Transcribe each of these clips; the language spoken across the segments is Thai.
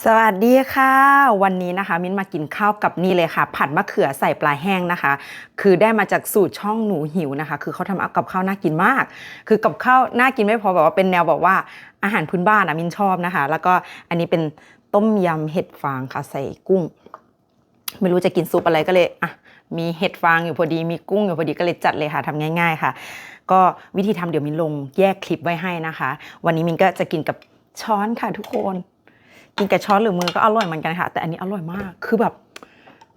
สวัสดีค่ะ วันนี้นะคะ มิ้นมากินข้าวกับนี่เลยค่ะ ผัดมะเขือใส่ปลาแห้งนะคะ คือได้มาจากสูตรช่องหนูหิวนะคะ คือเขาทำกับข้าวน่ากินมาก คือกับข้าวน่ากินไม่พอแบบว่าเป็นแนวแบบว่าอาหารพื้นบ้านอะมิ้นชอบนะคะ แล้วก็อันนี้เป็นต้มยำเห็ดฟางค่ะใส่กุ้ง ไม่รู้จะกินซุปอะไรก็เลยอะมีเห็ดฟางอยู่พอดีมีกุ้งอยู่พอดีก็เลยจัดเลยค่ะทำง่าย ๆค่ะ ก็วิธีทำเดี๋ยวมินลงแยกคลิปไว้ให้นะคะ วันนี้มินก็จะกินกับช้อนค่ะทุกคน กินกับช้อนหรือมือก็อร่อยเหมือนกันค่ะ แต่อันนี้อร่อยมาก คือแบบ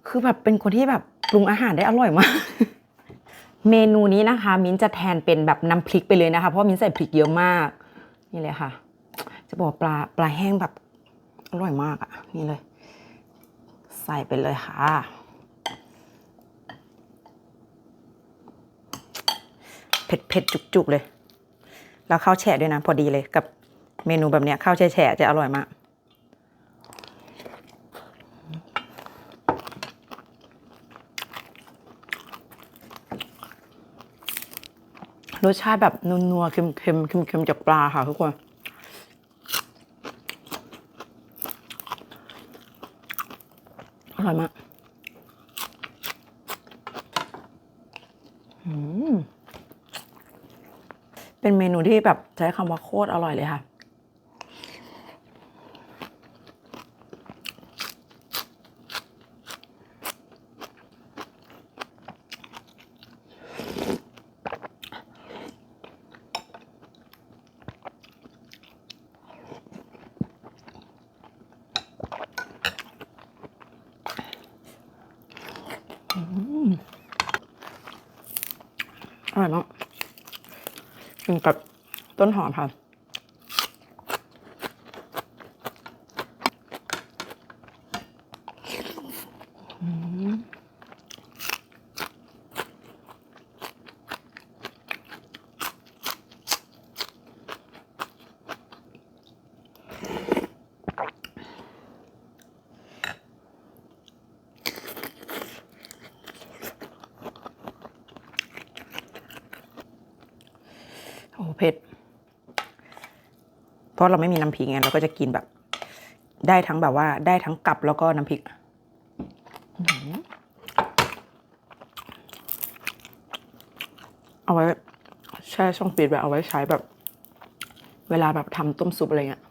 คือแบบเป็นคนที่แบบปรุงอาหารได้อร่อยมาก เมนูนี้นะคะ มิ้นจะแทนเป็นแบบน้ำพริกไปเลยนะคะ เพราะมิ้นใส่พริกเยอะมาก นี่เลยค่ะ จะบอกปลาปลาแห้งแบบอร่อยมากอะ่ะ นี่เลย ใส่ไปเลยค่ะเผ็ดเผ็ดจุกๆเลย แล้วข้าวแช่ด้วยนะ พอดีเลยกับเมนูแบบเนี้ยข้าวแช่จะอร่อยมาก รสชาติแบบนัวๆเค็มๆเค็มๆจากปลาค่ะทุกคนอร่อยมากเป็นเมนูที่แบบใช้คำว่าโคตรอร่อยเลยค่ะ อร่อยมากกินกับต้นหอมค่ะ เผ็ด เพราะเราไม่มีน้ำพริกไงเราก็จะกินแบบ ได้ทั้งแบบว่า ได้ทั้งกับแล้วก็น้ำพริกเอาไว้แช่ช่องฟรีดแบบเอาไว้ใช้แบบ เวลาแบบทำต้มซุปอะไรเงี้ย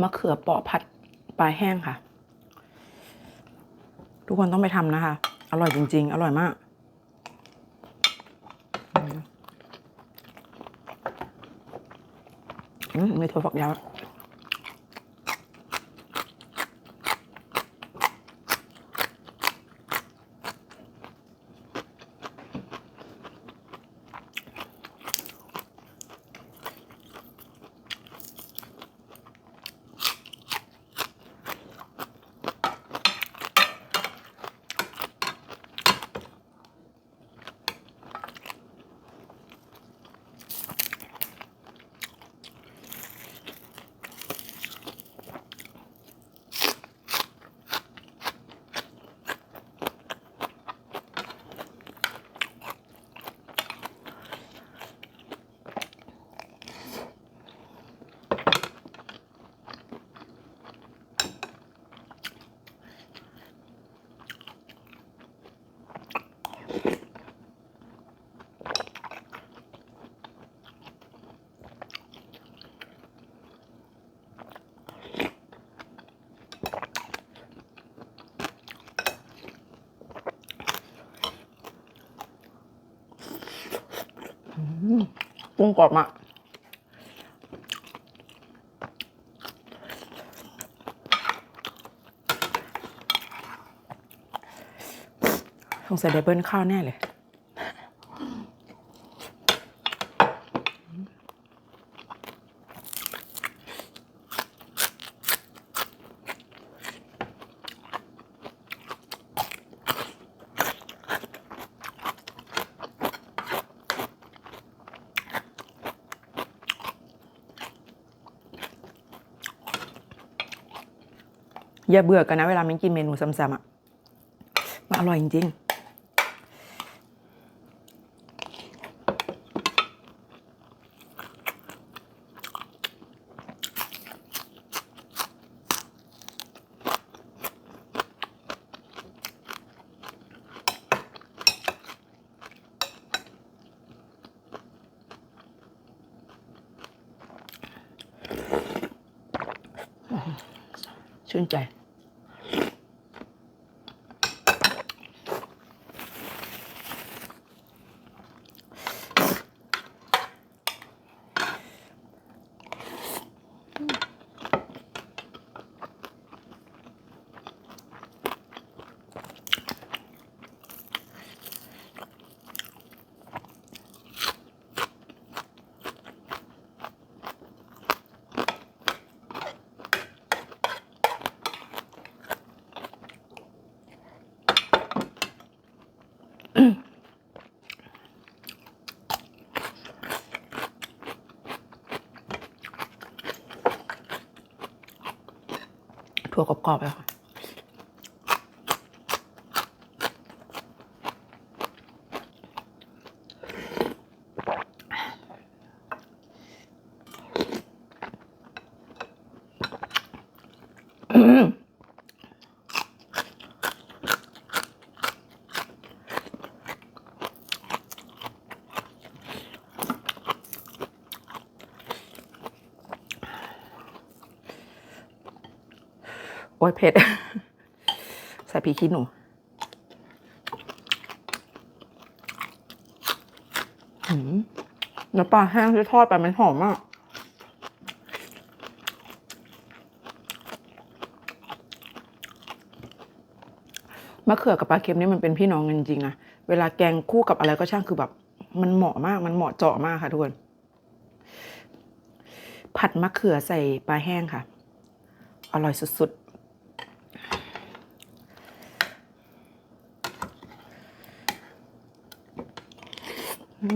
มะเขือเปาะผัดปลาแห้งค่ะ ทุกคนต้องไปทำนะคะ อร่อยจริง ๆ อร่อยมากอืมอืมมีถั่วฝักยาว กุ้งกรอบมากสงสัยได้เบิ้ลข้าวแน่เลย อย่าเบื่อกันนะเวลามิ้นกินเมนูซ้ำๆอะมันอร่อยจริงๆชื่นใจ ถั่วกรอบๆเลยค่ะโอ้ ยเผ็ด ใส่พริกขี้หนูหืมแล้วปลาแห้งที่ทอดไปมันหอมมากมะเขือกับปลาเค็มนี่มันเป็นพี่น้องกันจริงอะเวลาแกงคู่กับอะไรก็ช่างคือแบบ มันเหมาะมาก มันเหมาะเจาะมากค่ะทุกคน ผัดมะเขือใส่ปลาแห้งค่ะ อร่อยสุดๆ อื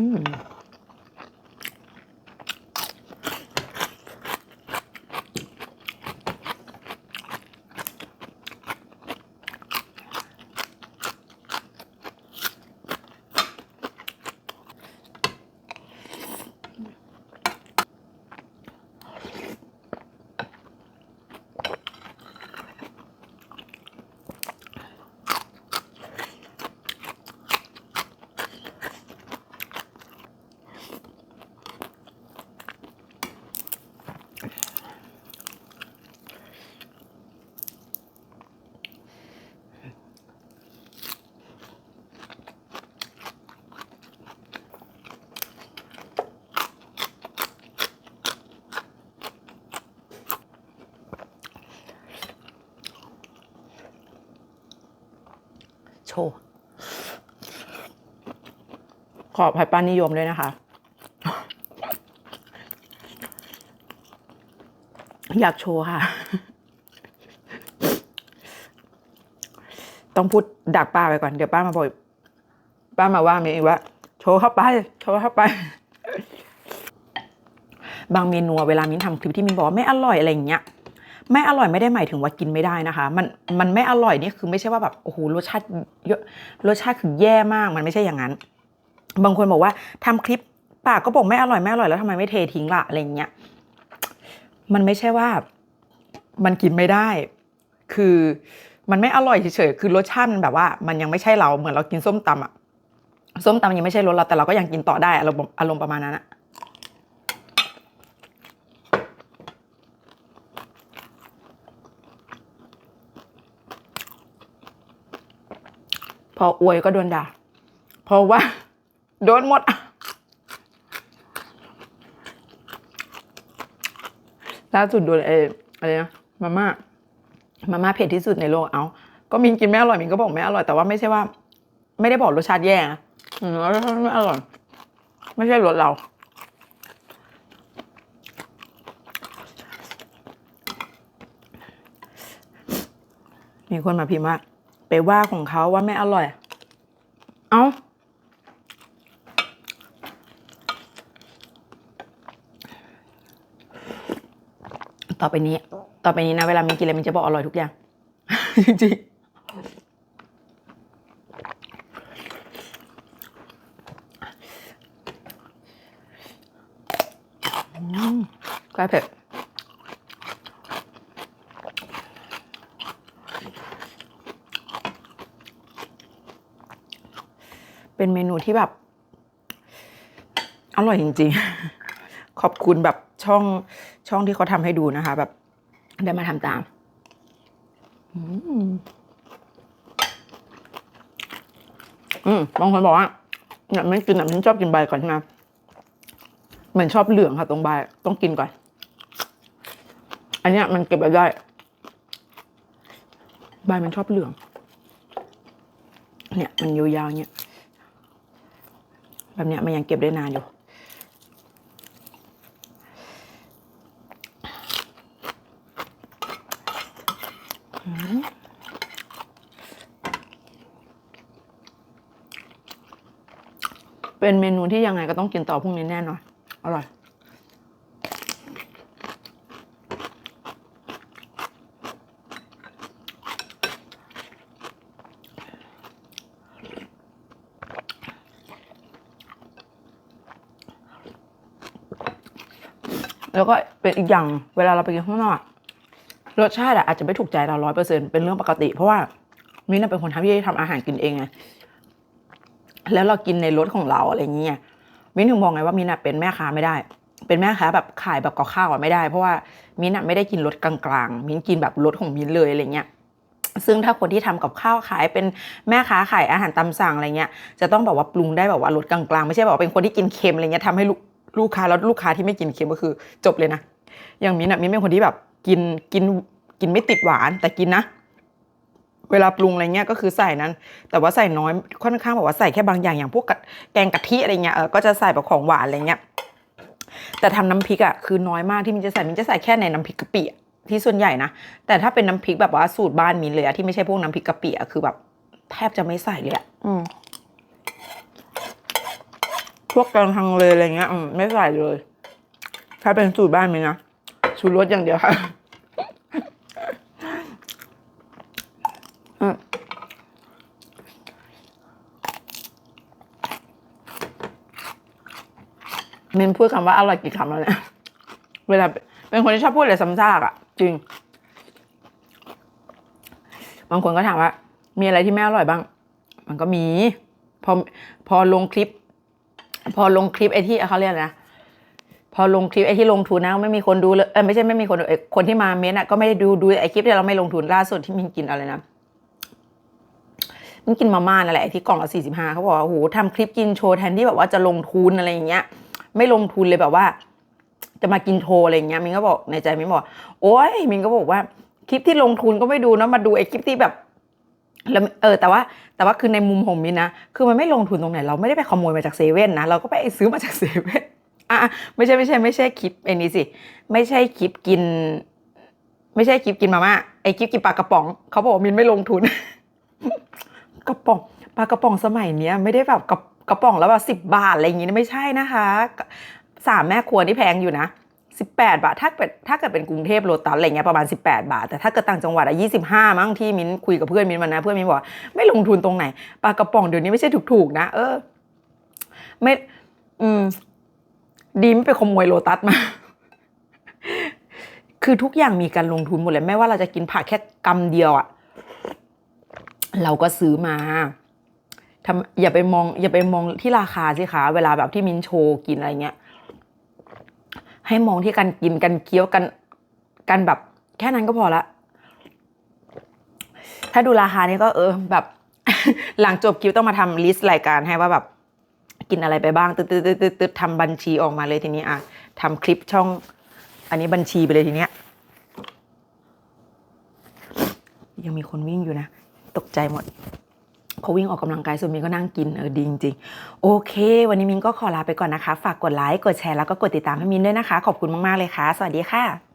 โชว์ ขอบให้ป้านิยมด้วยนะคะ อยากโชว์ค่ะ ต้องพูดดักป้าไปก่อน เดี๋ยวป้ามาบอกป้ามาว่าเมย์ว่า โชว์เข้าไป โชว์เข้าไป บางเมนูเวลามิ้นทำคลิปที่มิ้นบอกไม่อร่อยอะไรอย่างเงี้ย ไม่อร่อยไม่ได้หมายถึงว่ากินไม่ได้นะคะ มันมันไม่อร่อยนี่คือไม่ใช่ว่าแบบโอ้โหรสชาติเยอะรสชาติคือแย่มากมันไม่ใช่อย่างนั้น บางคนบอกว่าทำคลิปปากก็บอกไม่อร่อยไม่อร่อยแล้วทำไมไม่เททิ้งล่ะอะไรเงี้ยมันไม่ใช่ว่ามันกินไม่ได้ คือมันไม่อร่อยเฉยๆคือรสชาติมันแบบว่า มันยังไม่ใช่เราเหมือนเรากินส้มตำอะส้มตำยังไม่ใช่รสเราแต่เราก็ยังกินต่อได้อารมณ์อารมณ์ประมาณนั้นอะ ออวยก็โดนด่า เพราะว่า โดนหมด ล่าสุดโดนเอออะไรนะมาม่ามาม่าเผ็ดที่สุดในโลกเอาก็มินกินไม่อร่อยมินก็บอกไม่อร่อยแต่ว่าไม่ใช่ว่า ไม่ได้บอกรสชาติแย่นะรสชาติไม่อร่อยไม่ใช่รสเรามีคนมาพิมพ์ว่า ไปว่าของเขาว่าไม่อร่อย เอ้า ต่อไปนี้ ต่อไปนี้นะ เวลามินกินอะไรมินจะบอกอร่อยทุกอย่าง จริงๆกล้เผ็ด เป็นเมนูที่แบบ อร่อยจริง ๆ ขอบคุณแบบช่องช่องที่เขาทำให้ดูนะคะ แบบได้มาทำตามอืมอืมบางคนบอกว่าเนี่ยไม่กินอะมันชอบกินใบก่อนใช่ไหมเหมือนชอบเหลืองค่ะตรงใบต้องกินก่อน อันเนี้ยมันเก็บไว้ได้ ใบมันชอบเหลือง เนี่ย มันยาวๆเนี่ย แบบเนี้ยมันยังเก็บได้นานอยู่ เป็นเมนูที่ยังไงก็ต้องกินต่อพรุ่งนี้แน่นอน อร่อย แล้วก็เป็นอีกอย่างเวลาเราไปกินข้างนอกรสชาติอาจจะไม่ถูกใจเราร้อยเปอร์เซ็นเป็นเรื่องปกติ เพราะว่ามิ้นเป็นคนทำที่ทำอาหารกินเองไงแล้วเรากินในรสของเราอะไรอย่างเงี้ยมิ้นถึงบอกไงว่ามิ้นเป็นแม่ค้าไม่ได้ เป็นแม่ค้าแบบขายแบบกับข้าวอะไม่ได้ เพราะว่ามิ้นไม่ได้กินรสกลางๆ มิ้นกินแบบรสของมิ้นเลยอะไรเงี้ยซึ่งถ้าคนที่ทำกับข้าวขายเป็นแม่ค้าขายอาหารตามสั่งอะไรเงี้ยจะต้องแบบว่าปรุงได้แบบว่ารสกลางๆ ไม่ใช่แบบว่าเป็นคนที่กินเค็มอะไรเงี้ยทำให้ลูก ลูกค้าแล้วลูกค้าที่ไม่กินเค็มก็คือ จบเลยนะ อย่างมิ้นอะมิ้นเป็นคนที่แบบกินกินกินไม่ติดหวานแต่กินนะ เวลาปรุงอะไรเงี้ยก็คือใส่นั้น แต่ว่าใส่น้อยค่อนข้างแบบว่าใส่แค่บางอย่างอย่างพวกแกงกะทิอะไรเงี้ยเออก็จะใส่แบบของหวานอะไรเงี้ยแต่ทำน้ำพริกอะคือน้อยมากที่มิ้นจะใส่มิ้นจะใส่แค่ในน้ำพริกกะปิที่ส่วนใหญ่นะแต่ถ้าเป็นน้ำพริกแบบว่าสูตรบ้านมิ้นเลยอะที่ไม่ใช่พวกน้ำพริกกะปิอะคือแบบแทบจะไม่ใส่เลยอะอืม พวกแกงทังเลยอะไรเงี้ยไม่ใส่เลย ถ้าเป็นสูตรบ้านมินะชูรสอย่างเดียวค่ะอืมมินพูดคำว่าอร่อยกี่คำแล้วเนี่ย เวลาเป็นคนที่ชอบพูดอะไรซ้ำซากอะจริง บางคนก็ถามว่า มีอะไรที่ไม่อร่อยบ้าง มันก็มี พอพอลงคลิป พอลงคลิปไอ้ที่เขาเรียกนะ พอลงคลิปไอ้ที่ลงทุนนะไม่มีคนดูเลยเออไม่ใช่ไม่มีคนดูคนที่มาเม้นอะก็ไม่ได้ดูดูไอ้คลิปที่เราไม่ลงทุนล่าสุดที่มินกินอะไรนะมินกินมาม่านั่นแหละไอ้ที่กล่องละสี่สิบห้าเขาบอกว่าโอ้โหทำคลิปกินโชว์แทนที่แบบว่าจะลงทุนอะไรอย่างเงี้ย ไม่ลงทุนเลยแบบว่า จะมากินโชว์อะไรอย่างเงี้ยมินก็บอกในใจมินบอก โอ้ยมินก็บอกว่า คลิปที่ลงทุนก็ไม่ดูนะมาดูไอ้คลิปที่แบบแล้วเออแต่ว่า แต่ว่าคือในมุมของมินะ คือมันไม่ลงทุนตรงไหน เราไม่ได้ไปขโมยมาจากเซเว่นนะ เราก็ไปซื้อมาจากเซเว่นอะไม่ใช่ไม่ใช่ไม่ใช่คลิปไอ้นี้สิ ไม่ใช่คลิปกิน ไม่ใช่คลิปกินมาม่า ไอ้คลิปกินปลากระป๋อง เขาบอกว่ามินไม่ลงทุน กระป๋องปลากระป๋องสมัยเนี้ยไม่ได้แบบกระกระป๋องแล้วแบบสิบบาทอะไรอย่างงี้ไม่ใช่นะคะ สามแม่ครัวที่แพงอยู่นะ สิบแปดบาท ถ้าเกิดถ้าเกิดเป็นกรุงเทพโลตัสอะไรเงี้ยประมาณสิบแปดบาท แต่ถ้าเกิดต่างจังหวัดอะยี่สิบห้ามั้งที่มิ้นคุยกับเพื่อนมิ้นมานะเพื่อนมิ้นบอกว่าไม่ลงทุนตรงไหนปลากระป๋องเดี๋ยวนี้ไม่ใช่ถูกๆนะเออไม่อืมดีไม่ไปขโมยโลตัสมาคือทุกอย่างมีการลงทุนหมดเลยไม่ว่าเราจะกินผักแค่กำเดียวอะเราก็ซื้อมาทำอย่าไปมอง อย่าไปมองที่ราคาสิคะเวลาแบบที่มินโชว์กินอะไรเงี้ย ให้มองที่การกินกันเคี้ยวกันกันแบบ แค่นั้นก็พอละ ถ้าดูราคานี่ก็เออแบบ หลังจบคลิปต้องมาทำลิสต์รายการให้ว่าแบบ กินอะไรไปบ้างตึ๊ดตึ๊ดตึ๊ดตึ๊ดตึ๊ดทำบัญชีออกมาเลยทีนี้อะทำคลิปช่อง อันนี้บัญชีไปเลยทีเนี้ยยังมีคนวิ่งอยู่นะ ตกใจหมด เขาวิ่งออกกำลังกายส่วนมินก็นั่งกินเออดีจริงๆโอเค วันนี้มินก็ขอลาไปก่อนนะคะ ฝากกดไลค์กดแชร์แล้วก็กดติดตามให้มินด้วยนะคะ ขอบคุณมากๆเลยค่ะ สวัสดีค่ะ